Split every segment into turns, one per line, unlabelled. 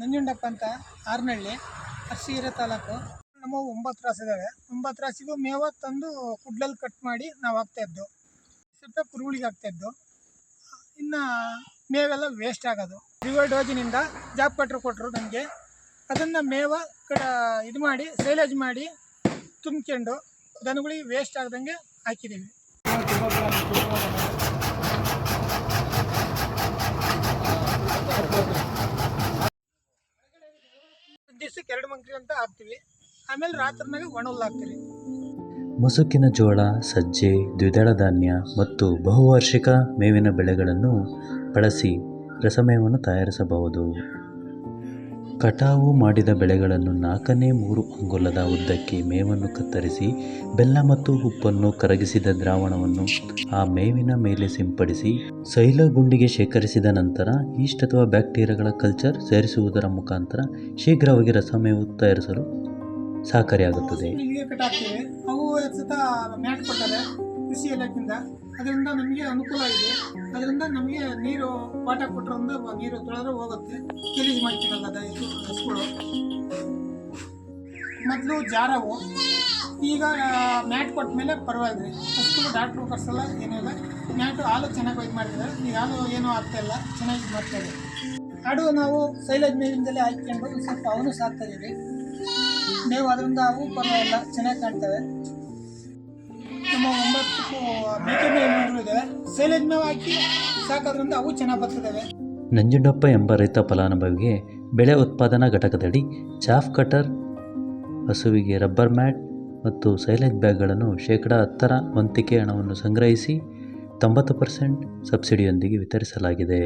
ನಂಜುಂಡಪ್ಪ ಅಂತ ಆರ್ನಹಳ್ಳಿ ಅರ್ಸಿಗೆರೆ ತಾಲೂಕು. ನಮ್ಮ ಒಂಬತ್ತು ರಾಸು ಇದ್ದಾವೆ ಒಂಬತ್ತು ರಾಸಿಗೂ ಮೇವ ತಂದು ಕುಡ್ಲಲ್ಲಿ ಕಟ್ ಮಾಡಿ ನಾವು ಹಾಕ್ತಾಯಿದ್ದು ಸ್ವಲ್ಪ ಕುರುಗಳಿಗೆ ಹಾಕ್ತಾಯಿದ್ದು ಇನ್ನು ಮೇವೆಲ್ಲ ವೇಸ್ಟ್ ಆಗೋದು. ರಿವರ್ ಡೋಜಿನಿಂದ ಜಾಬ್ ಕಟ್ರು ಕೊಟ್ಟರು ನಮಗೆ. ಅದನ್ನು ಮೇವ ಕಡ ಇದು ಮಾಡಿ ಸೈಲೇಜ್ ಮಾಡಿ ತುಂಬ್ಕೊಂಡು ದನಗಳಿಗೆ ವೇಸ್ಟ್ ಆಗ್ದಂಗೆ ಹಾಕಿದ್ದೀವಿ ಎರಡು ಮಂಕ್ರಿ ಅಂತ ಹಾಕ್ತೀವಿ. ಆಮೇಲೆ ರಾತ್ರಿನಾಗ ಒಣ ಹಾಕ್ತೀರಿ.
ಮುಸುಕಿನ ಜೋಳ, ಸಜ್ಜೆ, ದ್ವಿದಳ ಧಾನ್ಯ ಮತ್ತು ಬಹುವಾರ್ಷಿಕ ಮೇವಿನ ಬೆಳೆಗಳನ್ನು ಬಳಸಿ ರಸಮೇವನ್ನು ತಯಾರಿಸಬಹುದು. ಕಟಾವು ಮಾಡಿದ ಬೆಳೆಗಳನ್ನು ನಾಲ್ಕನೇ ಮೂರು ಅಂಗುಲದ ಉದ್ದಕ್ಕೆ ಮೇವನ್ನು ಕತ್ತರಿಸಿ, ಬೆಲ್ಲ ಮತ್ತು ಉಪ್ಪನ್ನು ಕರಗಿಸಿದ ದ್ರಾವಣವನ್ನು ಆ ಮೇವಿನ ಮೇಲೆ ಸಿಂಪಡಿಸಿ, ಸೈಲ ಗುಂಡಿಗೆ ಶೇಖರಿಸಿದ ನಂತರ ಈಸ್ಟ್ ಅಥವಾ ಬ್ಯಾಕ್ಟೀರಿಯಾಗಳ ಕಲ್ಚರ್ ಸೇರಿಸುವುದರ ಮುಖಾಂತರ ಶೀಘ್ರವಾಗಿ ರಸಮೇವು ತಯಾರಿಸಲು ಸಹಕಾರಿಯಾಗುತ್ತದೆ.
ಕೃಷಿ ಇಲಾಖೆಯಿಂದ. ಅದರಿಂದ ನಮಗೆ ಅನುಕೂಲ ಇದೆ. ಅದರಿಂದ ನಮಗೆ ನೀರು ಪಾಠ ಕೊಟ್ಟರಿಂದ ನೀರು ತೊಳೆದ್ರೆ ಹೋಗುತ್ತೆ. ಕ್ಲೀಸ್ ಮಾಡ್ತೀನಲ್ಲ ಅದ ಇದು ಹಸುಗಳು ಮೊದಲು ಜಾರವು. ಈಗ ಮ್ಯಾಟ್ ಕೊಟ್ಟ ಮೇಲೆ ಪರವಾಗಿಲ್ಲ. ಹಸುಗಳು ಡಾಕ್ಟ್ರು ಕರ್ಸಲ್ಲ ಏನಿಲ್ಲ ಮ್ಯಾಟು ಹಾಲು ಚೆನ್ನಾಗಿ ಇದು ಮಾಡಿದ್ದಾರೆ. ಈಗ ಹಾಲು ಏನೂ ಆಗ್ತಾಯಿಲ್ಲ ಚೆನ್ನಾಗಿ ಇದು ಮಾಡ್ತಾ ಇದೆ. ಆಡು ನಾವು ಸೈಲೇಜ್ ಮೇಲಿಂದಲೇ ಹಾಕ್ಕೊಂಡು ಸ್ವಲ್ಪ ಅವನು ಸಾಕ್ತಾ ಇದ್ದೀವಿ ಮೇವು ಅದರಿಂದ ಅವು ಪರವಾಗಿಲ್ಲ. ಚೆನ್ನಾಗಿ ಕಾಣ್ತವೆ. ನಮ್ಮ ಒಂಬತ್ತು ಇದೆ ಸೈಲೇಜ್ ಮೇವು ಹಾಕಿ ಸಾಕೋದ್ರಿಂದ ಅವು ಚೆನ್ನಾಗಿ ಬರ್ತದವೆ.
ನಂಜುಂಡಪ್ಪ ಎಂಬ ರೈತ ಫಲಾನುಭವಿಗೆ ಬೆಳೆ ಉತ್ಪಾದನಾ ಘಟಕದಡಿ ಚಾಫ್ ಕಟರ್, ಹಸುವಿಗೆ ರಬ್ಬರ್ ಮ್ಯಾಟ್ ಮತ್ತು ಸೈಲೇಜ್ ಬ್ಯಾಗ್ಗಳನ್ನು ಶೇಕಡ ಹತ್ತರ ವಂತಿಕೆ ಹಣವನ್ನು ಸಂಗ್ರಹಿಸಿ ತೊಂಬತ್ತು ಪರ್ಸೆಂಟ್ ಸಬ್ಸಿಡಿಯೊಂದಿಗೆ ವಿತರಿಸಲಾಗಿದೆ.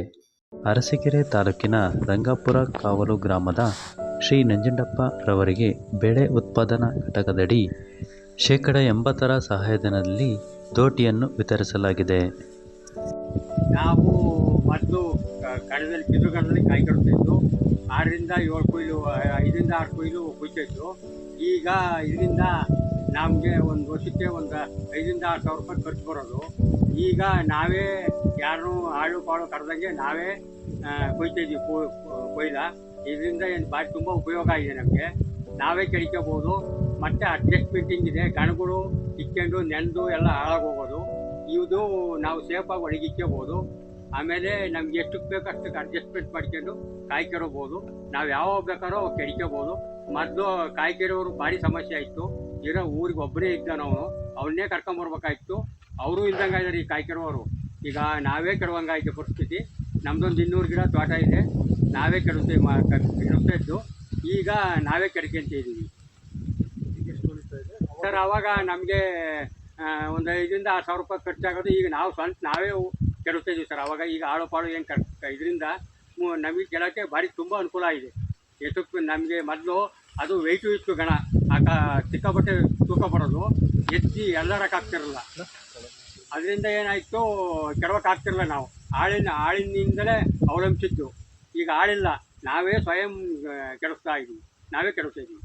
ಅರಸೀಕೆರೆ ತಾಲೂಕಿನ ರಂಗಾಪುರ ಕಾವಲು ಗ್ರಾಮದ ಶ್ರೀ ನಂಜುಂಡಪ್ಪ ರವರಿಗೆ ಬೆಳೆ ಉತ್ಪಾದನಾ ಘಟಕದಡಿ ಶೇಕಡ ಎಂಬತ್ತರ ಸಹಾಯಧನದಲ್ಲಿ ದೋಟಿಯನ್ನು ವಿತರಿಸಲಾಗಿದೆ.
ನಾವು ಮೊದಲು ಕಡದಲ್ಲಿ ಪಿತೃಗಣದಲ್ಲಿ ಕಾಯಿ ಕಡ್ತಿದ್ದು ಆರರಿಂದ ಏಳು ಕೊಯ್ಲು, ಐದರಿಂದ ಆರು ಕೊಯ್ಲು ಕುಯ್ತಿದ್ದು. ಈಗ ಇದರಿಂದ ನಮಗೆ ಒಂದು ವರ್ಷಕ್ಕೆ ಒಂದು ಐದರಿಂದ ಆರು ಸಾವಿರ ರೂಪಾಯಿ ಖರ್ಚು ಬರೋದು. ಈಗ ನಾವೇ ಯಾರು ಆಳು ಪಾಳು ಕರೆದಂಗೆ ನಾವೇ ಕೊಯ್ತಿದ್ವಿ ಕೊಯ್ಲ. ಇದರಿಂದ ಏನು ಭಾರಿ ತುಂಬ ಉಪಯೋಗ ಆಗಿದೆ ನಮಗೆ. ನಾವೇ ಕೆಡ್ಕೋಬೋದು. ಮತ್ತು ಅಡ್ಜಸ್ಟ್ಮೆಂಟಿಂಗ್ ಇದೆ. ಗಣಗಳು ಇಕ್ಕೊಂಡು ನೆಂದು ಎಲ್ಲ ಹಾಳಾಗೋಗೋದು ಇದು ನಾವು ಸೇಫಾಗಿ ಒಣಗಿಕ್ಕೋಬೋದು ಆಮೇಲೆ ನಮ್ಗೆ ಎಷ್ಟಕ್ಕೆ ಬೇಕು ಅಷ್ಟಕ್ಕೆ ಅಡ್ಜಸ್ಟ್ಮೆಂಟ್ ಮಾಡ್ಕೊಂಡು ಕಾಯಿ ನಾವು ಯಾವಾಗ ಬೇಕಾದ್ರೂ ಕೆಡಿಕೋಬೋದು ಮೊದಲು ಕಾಯಿ ಕೆಡೋರು ಭಾರಿ ಸಮಸ್ಯೆ ಆಯಿತು. ಇರೋ ಊರಿಗೆ ಒಬ್ಬನೇ ಇದ್ದ ನಾವು, ಅವನ್ನೇ ಕರ್ಕೊಂಬರ್ಬೇಕಾಯ್ತು ಅವರು ಇಲ್ದಂಗೆ ಇದ್ದಾರೆ ಈ ಕಾಯಿ ಈಗ ನಾವೇ ಕೆಡುವಂಗಾಯ್ತು ಪರಿಸ್ಥಿತಿ. ನಮ್ದೊಂದು ಇನ್ನೂರು ಗಿಡ ತೋಟ ಇದೆ. ನಾವೇ ಕೆಡುತ್ತೆ ಮಾ ಇದ್ದು. ಈಗ ನಾವೇ ಕೆಡ್ಕೊಂತ ಇದ್ದೀವಿ ಸರ್, ಅವಾಗ ನಮಗೆ ಒಂದು ಐದರಿಂದ ಆರು ಸಾವಿರ ರೂಪಾಯಿ ಖರ್ಚಾಗೋದು. ಈಗ ನಾವು ಸ್ವಂತ ನಾವೇ ಕೆಡುತ್ತಾ ಇದೀವಿ ಸರ್. ಅವಾಗ ಈಗ ಆಳು ಪಾಳು ಏನು ಕರ್ ಇದರಿಂದ ನಮಗೆ ಕೆಳಕ್ಕೆ ಭಾರಿ ತುಂಬ ಅನುಕೂಲ ಇದೆ ಎಷ್ಟು ನಮಗೆ ಮೊದಲು ಅದು ವೆಯ್ಟು ಇತ್ತು ಗಣ. ಆ ಕ ಸಿಕ್ಕಾಪಟ್ಟೆ ತೂಕ ಬರೋದು. ಎತ್ತಿ ಎಲ್ಲರಕ್ಕಾಗ್ತಿರಲ್ಲ ಅದರಿಂದ ಏನಾಯಿತು ಕೆಡವಕ್ಕಾಗ್ತಿರಲ್ಲ ನಾವು. ಆಳಿನ ಆಳಿನಿಂದಲೇ ಅವಲಂಬಿಸಿದ್ದು. ಈಗ ಆಳಿಲ್ಲ ನಾವೇ ಸ್ವಯಂ ಕೆಡಿಸ್ತಾ ಇದ್ದೀವಿ ನಾವೇ ಕೆಡಿಸ್ತಾ ಇದ್ದೀವಿ